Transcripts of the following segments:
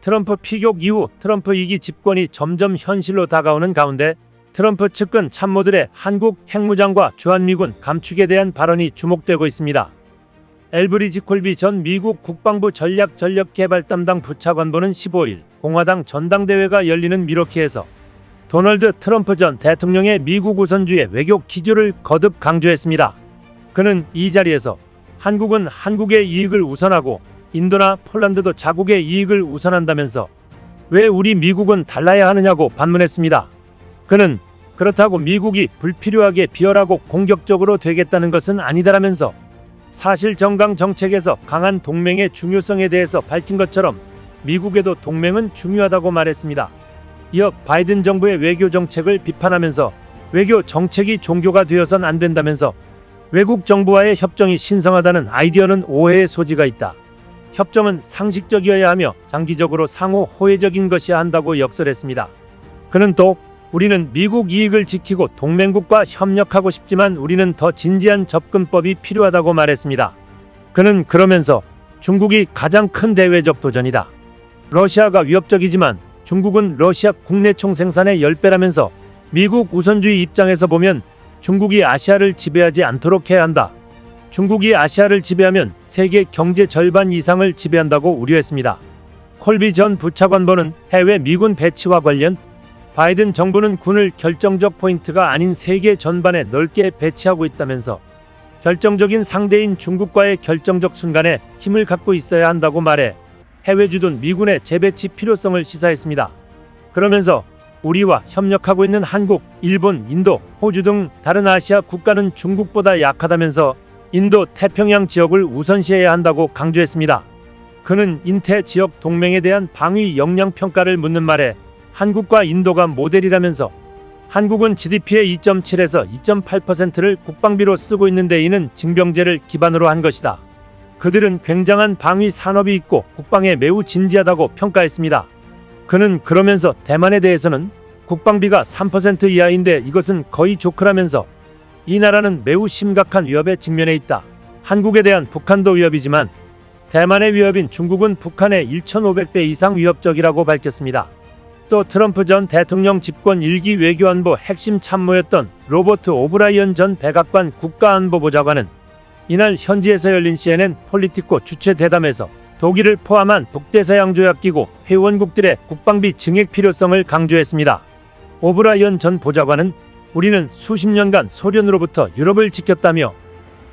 트럼프 피격 이후 트럼프 2기 집권이 점점 현실로 다가오는 가운데 트럼프 측근 참모들의 한국 핵무장과 주한미군 감축에 대한 발언이 주목되고 있습니다. 엘브리지 콜비 전 미국 국방부 전략 전력 개발 담당 부차관보는 15일 공화당 전당대회가 열리는 미러키에서 도널드 트럼프 전 대통령의 미국 우선주의 외교 기조를 거듭 강조했습니다. 그는 이 자리에서 한국은 한국의 이익을 우선하고 인도나 폴란드도 자국의 이익을 우선한다면서 왜 우리 미국은 달라야 하느냐고 반문했습니다. 그는 그렇다고 미국이 불필요하게 비열하고 공격적으로 되겠다는 것은 아니다라면서 사실 정강 정책에서 강한 동맹의 중요성에 대해서 밝힌 것처럼 미국에도 동맹은 중요하다고 말했습니다. 이어 바이든 정부의 외교 정책을 비판하면서 외교 정책이 종교가 되어선 안 된다면서 외국 정부와의 협정이 신성하다는 아이디어는 오해의 소지가 있다. 협정은 상식적이어야 하며 장기적으로 상호 호혜적인 것이야 한다고 역설했습니다. 그는 또 우리는 미국 이익을 지키고 동맹국과 협력하고 싶지만 우리는 더 진지한 접근법이 필요하다고 말했습니다. 그는 그러면서 중국이 가장 큰 대외적 도전이다. 러시아가 위협적이지만 중국은 러시아 국내 총 생산의 10배라면서 미국 우선주의 입장에서 보면 중국이 아시아를 지배하지 않도록 해야 한다. 중국이 아시아를 지배하면 세계 경제 절반 이상을 지배한다고 우려했습니다. 콜비 전 부차관보는 해외 미군 배치와 관련 바이든 정부는 군을 결정적 포인트가 아닌 세계 전반에 넓게 배치하고 있다면서 결정적인 상대인 중국과의 결정적 순간에 힘을 갖고 있어야 한다고 말해 해외 주둔 미군의 재배치 필요성을 시사했습니다. 그러면서 우리와 협력하고 있는 한국, 일본, 인도, 호주 등 다른 아시아 국가는 중국보다 약하다면서 인도 태평양 지역을 우선시해야 한다고 강조했습니다. 그는 인태 지역 동맹에 대한 방위 역량 평가를 묻는 말에 한국과 인도가 모델이라면서 한국은 GDP의 2.7에서 2.8%를 국방비로 쓰고 있는데 이는 징병제를 기반으로 한 것이다. 그들은 굉장한 방위 산업이 있고 국방에 매우 진지하다고 평가했습니다. 그는 그러면서 대만에 대해서는 국방비가 3% 이하인데 이것은 거의 조크라면서 이 나라는 매우 심각한 위협에 직면해 있다. 한국에 대한 북한도 위협이지만 대만의 위협인 중국은 북한의 1,500배 이상 위협적이라고 밝혔습니다. 또 트럼프 전 대통령 집권 1기 외교안보 핵심 참모였던 로버트 오브라이언 전 백악관 국가안보보좌관은 이날 현지에서 열린 CNN 폴리티코 주최 대담에서 독일을 포함한 북대서양 조약기구 회원국들의 국방비 증액 필요성을 강조했습니다. 오브라이언 전 보좌관은 우리는 수십 년간 소련으로부터 유럽을 지켰다며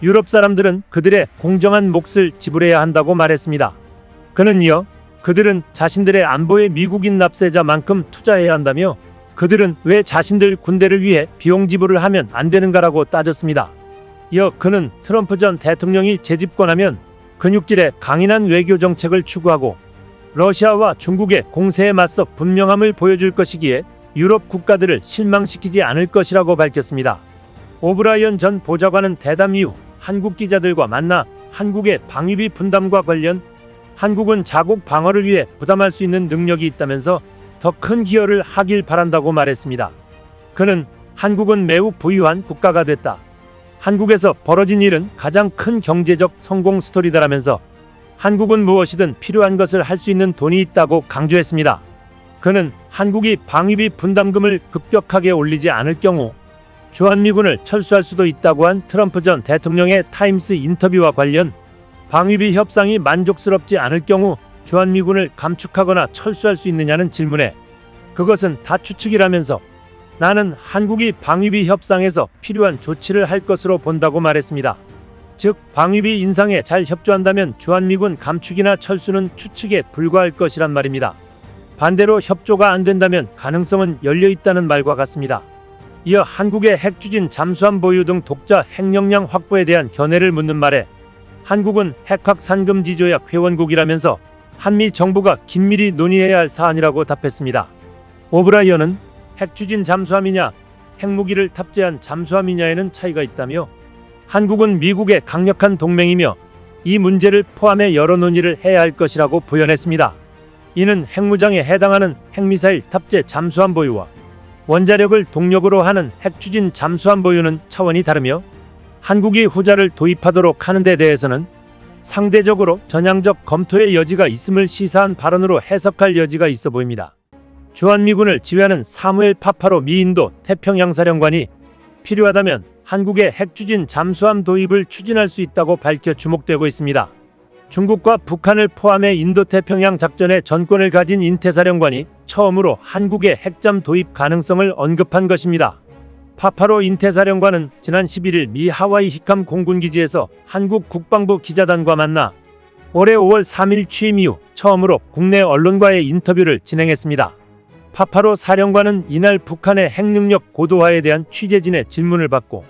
유럽 사람들은 그들의 공정한 몫을 지불해야 한다고 말했습니다. 그는 이어 그들은 자신들의 안보에 미국인 납세자만큼 투자해야 한다며 그들은 왜 자신들 군대를 위해 비용 지불을 하면 안 되는가라고 따졌습니다. 이어 그는 트럼프 전 대통령이 재집권하면 근육질의 강인한 외교 정책을 추구하고 러시아와 중국의 공세에 맞서 분명함을 보여줄 것이기에 유럽 국가들을 실망시키지 않을 것이라고 밝혔습니다. 오브라이언 전 보좌관은 대담 이후 한국 기자들과 만나 한국의 방위비 분담과 관련 한국은 자국 방어를 위해 부담할 수 있는 능력이 있다면서 더 큰 기여를 하길 바란다고 말했습니다. 그는 한국은 매우 부유한 국가가 됐다. 한국에서 벌어진 일은 가장 큰 경제적 성공 스토리다라면서 한국은 무엇이든 필요한 것을 할 수 있는 돈이 있다고 강조했습니다. 그는 한국이 방위비 분담금을 급격하게 올리지 않을 경우 주한미군을 철수할 수도 있다고 한 트럼프 전 대통령의 타임스 인터뷰와 관련 방위비 협상이 만족스럽지 않을 경우 주한미군을 감축하거나 철수할 수 있느냐는 질문에 그것은 다 추측이라면서 나는 한국이 방위비 협상에서 필요한 조치를 할 것으로 본다고 말했습니다. 즉 방위비 인상에 잘 협조한다면 주한미군 감축이나 철수는 추측에 불과할 것이란 말입니다. 반대로 협조가 안 된다면 가능성은 열려 있다는 말과 같습니다. 이어 한국의 핵추진 잠수함 보유 등 독자 핵 역량 확보에 대한 견해를 묻는 말에 한국은 핵확 산금지 조약 회원국이라면서 한미 정부가 긴밀히 논의해야 할 사안이라고 답했습니다. 오브라이언은 핵추진 잠수함이냐 핵무기를 탑재한 잠수함이냐에는 차이가 있다며 한국은 미국의 강력한 동맹이며 이 문제를 포함해 여러 논의를 해야 할 것이라고 부연했습니다. 이는 핵무장에 해당하는 핵미사일 탑재 잠수함 보유와 원자력을 동력으로 하는 핵추진 잠수함 보유는 차원이 다르며 한국이 후자를 도입하도록 하는 데 대해서는 상대적으로 전향적 검토의 여지가 있음을 시사한 발언으로 해석할 여지가 있어 보입니다. 주한미군을 지휘하는 사무엘 파파로 미인도 태평양 사령관이 필요하다면 한국의 핵추진 잠수함 도입을 추진할 수 있다고 밝혀 주목되고 있습니다. 중국과 북한을 포함해 인도태평양 작전의 전권을 가진 인태사령관이 처음으로 한국의 핵잠 도입 가능성을 언급한 것입니다. 파파로 인태사령관은 지난 11일 미 하와이 히캄 공군기지에서 한국 국방부 기자단과 만나 올해 5월 3일 취임 이후 처음으로 국내 언론과의 인터뷰를 진행했습니다. 파파로 사령관은 이날 북한의 핵능력 고도화에 대한 취재진의 질문을 받고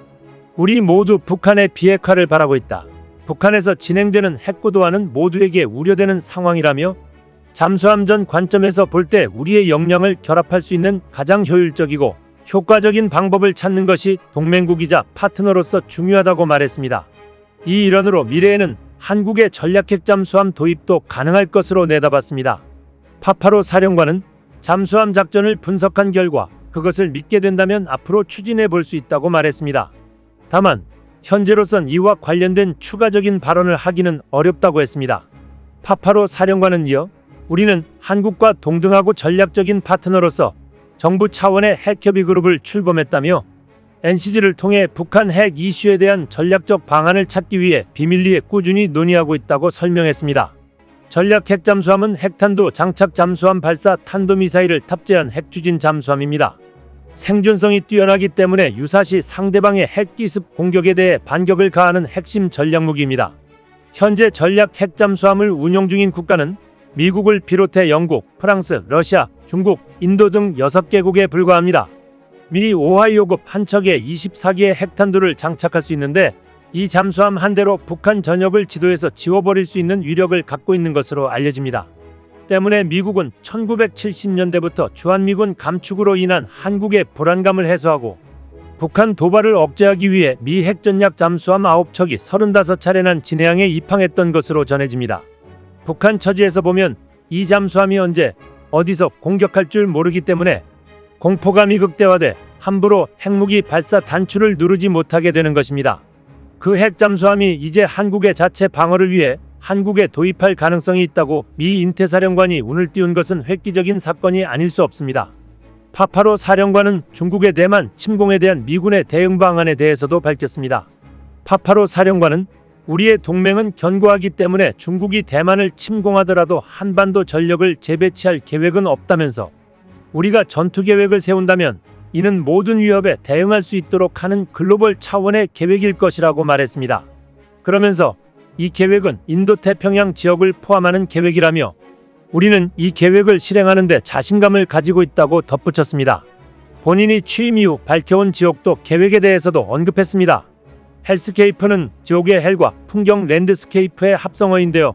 우리 모두 북한의 비핵화를 바라고 있다. 북한에서 진행되는 핵고도화는 모두에게 우려되는 상황이라며 잠수함전 관점에서 볼 때 우리의 역량을 결합할 수 있는 가장 효율적이고 효과적인 방법을 찾는 것이 동맹국이자 파트너로서 중요하다고 말했습니다. 이 일환으로 미래에는 한국의 전략핵 잠수함 도입도 가능할 것으로 내다봤습니다. 파파로 사령관은 잠수함 작전을 분석한 결과 그것을 믿게 된다면 앞으로 추진해 볼 수 있다고 말했습니다. 다만 현재로선 이와 관련된 추가적인 발언을 하기는 어렵다고 했습니다. 파파로 사령관은 이어 우리는 한국과 동등하고 전략적인 파트너로서 정부 차원의 핵협의 그룹을 출범했다며 NCG를 통해 북한 핵 이슈에 대한 전략적 방안을 찾기 위해 비밀리에 꾸준히 논의하고 있다고 설명했습니다. 전략 핵 잠수함은 핵탄도 장착 잠수함 발사 탄도미사일을 탑재한 핵추진 잠수함입니다. 생존성이 뛰어나기 때문에 유사시 상대방의 핵기습 공격에 대해 반격을 가하는 핵심 전략 무기입니다. 현재 전략 핵 잠수함을 운용 중인 국가는 미국을 비롯해 영국, 프랑스, 러시아, 중국, 인도 등 6개국에 불과합니다. 미 오하이오급 한 척에 24개의 핵탄두를 장착할 수 있는데 이 잠수함 한 대로 북한 전역을 지도에서 지워버릴 수 있는 위력을 갖고 있는 것으로 알려집니다. 때문에 미국은 1970년대부터 주한미군 감축으로 인한 한국의 불안감을 해소하고 북한 도발을 억제하기 위해 미 핵전략 잠수함 9척이 35차례난 진해항에 입항했던 것으로 전해집니다. 북한 처지에서 보면 이 잠수함이 언제 어디서 공격할 줄 모르기 때문에 공포감이 극대화돼 함부로 핵무기 발사 단추를 누르지 못하게 되는 것입니다. 그 핵잠수함이 이제 한국의 자체 방어를 위해 한국에 도입할 가능성이 있다고 미 인태사령관이 운을 띄운 것은 획기적인 사건이 아닐 수 없습니다. 파파로 사령관은 중국의 대만 침공에 대한 미군의 대응 방안에 대해서도 밝혔습니다. 파파로 사령관은 우리의 동맹은 견고하기 때문에 중국이 대만을 침공하더라도 한반도 전력을 재배치할 계획은 없다면서 우리가 전투 계획을 세운다면 이는 모든 위협에 대응할 수 있도록 하는 글로벌 차원의 계획일 것이라고 말했습니다. 그러면서 이 계획은 인도 태평양 지역을 포함하는 계획이라며 우리는 이 계획을 실행하는 데 자신감을 가지고 있다고 덧붙였습니다. 본인이 취임 이후 밝혀온 지역도 계획에 대해서도 언급했습니다. 헬스케이프는 지옥의 헬과 풍경 랜드스케이프의 합성어인데요.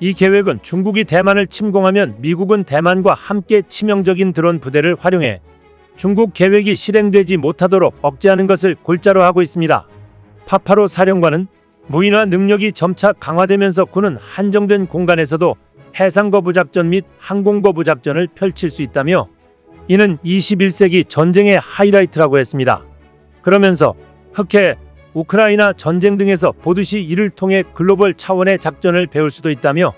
이 계획은 중국이 대만을 침공하면 미국은 대만과 함께 치명적인 드론 부대를 활용해 중국 계획이 실행되지 못하도록 억제하는 것을 골자로 하고 있습니다. 파파로 사령관은 무인화 능력이 점차 강화되면서 군은 한정된 공간에서도 해상거부 작전 및 항공거부 작전을 펼칠 수 있다며 이는 21세기 전쟁의 하이라이트라고 했습니다. 그러면서 흑해, 우크라이나 전쟁 등에서 보듯이 이를 통해 글로벌 차원의 작전을 배울 수도 있다며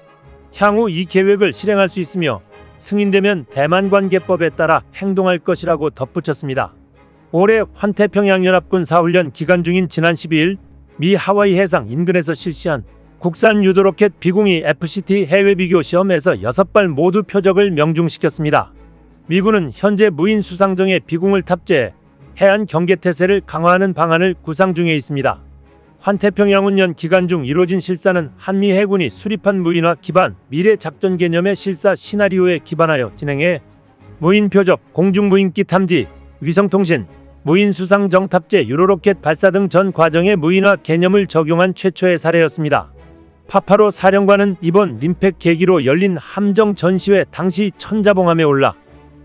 향후 이 계획을 실행할 수 있으며 승인되면 대만 관계법에 따라 행동할 것이라고 덧붙였습니다. 올해 환태평양연합군 사훈련 기간 중인 지난 12일 미 하와이 해상 인근에서 실시한 국산 유도로켓 비공이 FCT 해외 비교 시험에서 6발 모두 표적을 명중시켰습니다. 미군은 현재 무인 수상정에 비공을 탑재해 해안 경계 태세를 강화하는 방안을 구상 중에 있습니다. 환태평양훈련 기간 중 이뤄진 실사는 한미 해군이 수립한 무인화 기반 미래 작전 개념의 실사 시나리오에 기반하여 진행해 무인 표적, 공중 무인기 탐지, 위성통신, 무인 수상 정탑재 유로로켓 발사 등 전 과정의 무인화 개념을 적용한 최초의 사례였습니다. 파파로 사령관은 이번 림팩 계기로 열린 함정 전시회 당시 천자봉함에 올라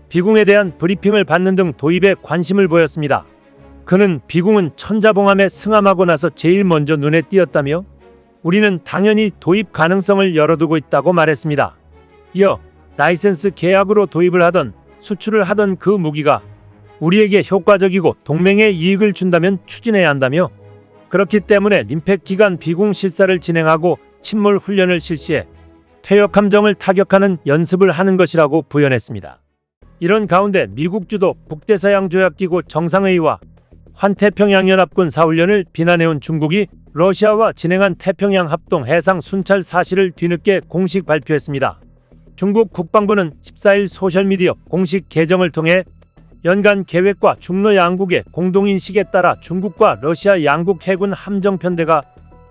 비공에 대한 브리핑을 받는 등 도입에 관심을 보였습니다. 그는 비공은 천자봉함에 승함하고 나서 제일 먼저 눈에 띄었다며 우리는 당연히 도입 가능성을 열어두고 있다고 말했습니다. 이어 라이센스 계약으로 도입을 하던 수출을 하던 그 무기가 우리에게 효과적이고 동맹에 이익을 준다면 추진해야 한다며 그렇기 때문에 림팩 기간 비공 실사를 진행하고 침몰 훈련을 실시해 퇴역 함정을 타격하는 연습을 하는 것이라고 부연했습니다. 이런 가운데 미국 주도 북대서양 조약기구 정상회의와 환태평양연합군 사훈련을 비난해온 중국이 러시아와 진행한 태평양 합동 해상 순찰 사실을 뒤늦게 공식 발표했습니다. 중국 국방부는 14일 소셜미디어 공식 계정을 통해 연간 계획과 중러 양국의 공동인식에 따라 중국과 러시아 양국 해군 함정편대가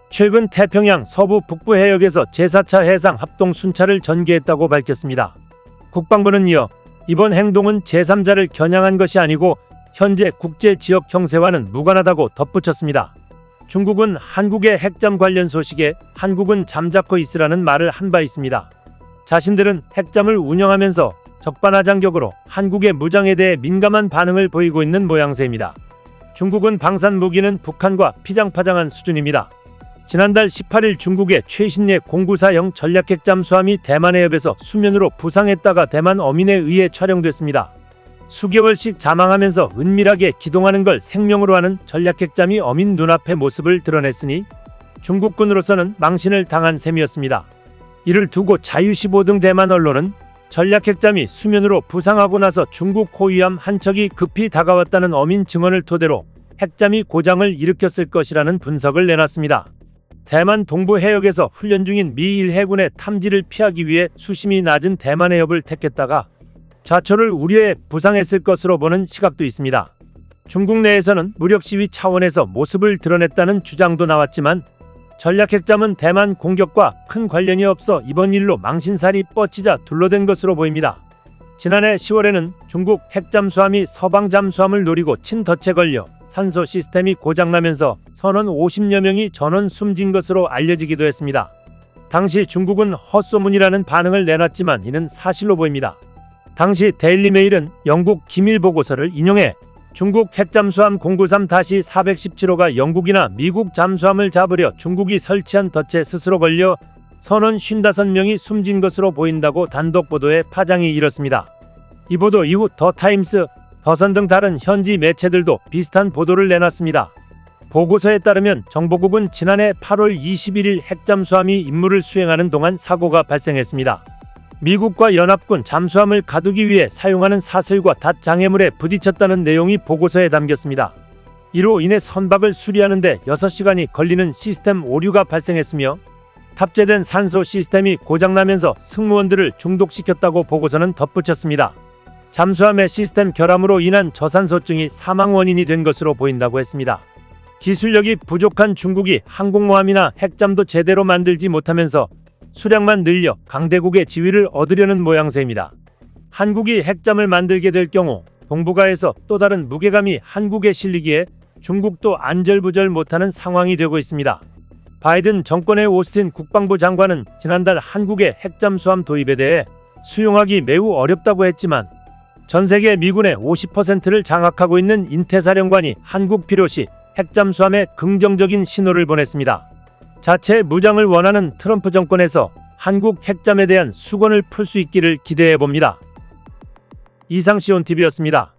최근 태평양 서부 북부 해역에서 제4차 해상 합동 순찰을 전개했다고 밝혔습니다. 국방부는 이어 이번 행동은 제3자를 겨냥한 것이 아니고 현재 국제 지역 형세와는 무관하다고 덧붙였습니다. 중국은 한국의 핵잠 관련 소식에 한국은 잠자코 있으라는 말을 한 바 있습니다. 자신들은 핵잠을 운영하면서 적반하장격으로 한국의 무장에 대해 민감한 반응을 보이고 있는 모양새입니다. 중국은 방산 무기는 북한과 피장파장한 수준입니다. 지난달 18일 중국의 최신의 공구사형 전략핵 잠수함이 대만 해 협에서 수면으로 부상했다가 대만 어민에 의해 촬영됐습니다. 수개월씩 자망하면서 은밀하게 기동하는 걸 생명으로 하는 전략핵잠이 어민 눈앞의 모습을 드러냈으니 중국군으로서는 망신을 당한 셈이었습니다. 이를 두고 자유시보 등 대만 언론은 전략핵잠이 수면으로 부상하고 나서 중국 호위함 한 척이 급히 다가왔다는 어민 증언을 토대로 핵잠이 고장을 일으켰을 것이라는 분석을 내놨습니다. 대만 동부 해역에서 훈련 중인 미일 해군의 탐지를 피하기 위해 수심이 낮은 대만 해협을 택했다가 좌초를 우려해 부상했을 것으로 보는 시각도 있습니다. 중국 내에서는 무력 시위 차원에서 모습을 드러냈다는 주장도 나왔지만 전략 핵잠은 대만 공격과 큰 관련이 없어 이번 일로 망신살이 뻗치자 둘러댄 것으로 보입니다. 지난해 10월에는 중국 핵잠수함이 서방 잠수함을 노리고 친덫에 걸려 산소 시스템이 고장나면서 선원 50여 명이 전원 숨진 것으로 알려지기도 했습니다. 당시 중국은 헛소문이라는 반응을 내놨지만 이는 사실로 보입니다. 당시 데일리메일은 영국 기밀 보고서를 인용해 중국 핵 잠수함 093-417호가 영국이나 미국 잠수함을 잡으려 중국이 설치한 덫에 스스로 걸려 선원 55명이 숨진 것으로 보인다고 단독 보도에 파장이 일었습니다. 이 보도 이후 더 타임스, 더선 등 다른 현지 매체들도 비슷한 보도를 내놨습니다. 보고서에 따르면 정보국은 지난해 8월 21일 핵잠수함이 임무를 수행하는 동안 사고가 발생했습니다. 미국과 연합군 잠수함을 가두기 위해 사용하는 사슬과 닷 장애물에 부딪혔다는 내용이 보고서에 담겼습니다. 이로 인해 선박을 수리하는데 6시간이 걸리는 시스템 오류가 발생했으며 탑재된 산소 시스템이 고장나면서 승무원들을 중독시켰다고 보고서는 덧붙였습니다. 잠수함의 시스템 결함으로 인한 저산소증이 사망 원인이 된 것으로 보인다고 했습니다. 기술력이 부족한 중국이 항공모함이나 핵잠도 제대로 만들지 못하면서 수량만 늘려 강대국의 지위를 얻으려는 모양새입니다. 한국이 핵잠을 만들게 될 경우 동북아에서 또 다른 무게감이 한국에 실리기에 중국도 안절부절 못하는 상황이 되고 있습니다. 바이든 정권의 오스틴 국방부 장관은 지난달 한국의 핵잠 수함 도입에 대해 수용하기 매우 어렵다고 했지만 전 세계 미군의 50%를 장악하고 있는 인태사령관이 한국 필요시 핵잠수함에 긍정적인 신호를 보냈습니다. 자체 무장을 원하는 트럼프 정권에서 한국 핵잠에 대한 수건을 풀 수 있기를 기대해 봅니다. 이상 시온TV였습니다.